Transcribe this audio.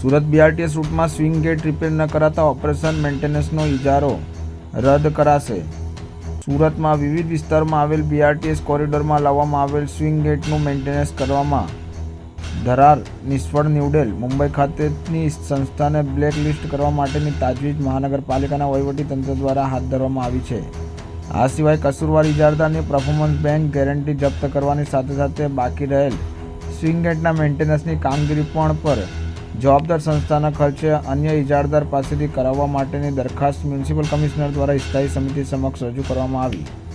Surat BRTS રૂટમાં swing gate repair ન કરાતા ઓપરેશન મેન્ટેનન્સનો ઇજારો રદ કરાશે. સુરતમાં વિવિધ વિસ્તારમાં આવેલ બીઆરટીએસ કોરિડોરમાં લાવવામાં આવેલ સ્વિંગ ગેટનું મેન્ટેનન્સ કરવામાં ધરાર. નિષ્ફળ નીવડેલ મુંબઈ ખાતેની સંસ્થાને બ્લેક લિસ્ટ કરવા માટેની તાજવીજ મહાનગરપાલિકાના વહીવટી તંત્ર દ્વારા હાથ ધરવામાં આવી છે. આ સિવાય કસૂરવાર ઇજારદારની પરફોર્મન્સ બેંક ગેરંટી જપ્ત કરવાની સાથે સાથે બાકી રહેલ સ્વિંગ ગેટના મેન્ટેનન્સની કામગીરી પણ પર જવાબદાર સંસ્થાના ખર્ચે અન્ય ઇજારદાર પાસેથી કરાવવા માટેની દરખાસ્ત મ્યુનિસિપલ કમિશનર દ્વારા સ્થાયી સમિતિ સમક્ષ રજૂ કરવામાં આવી.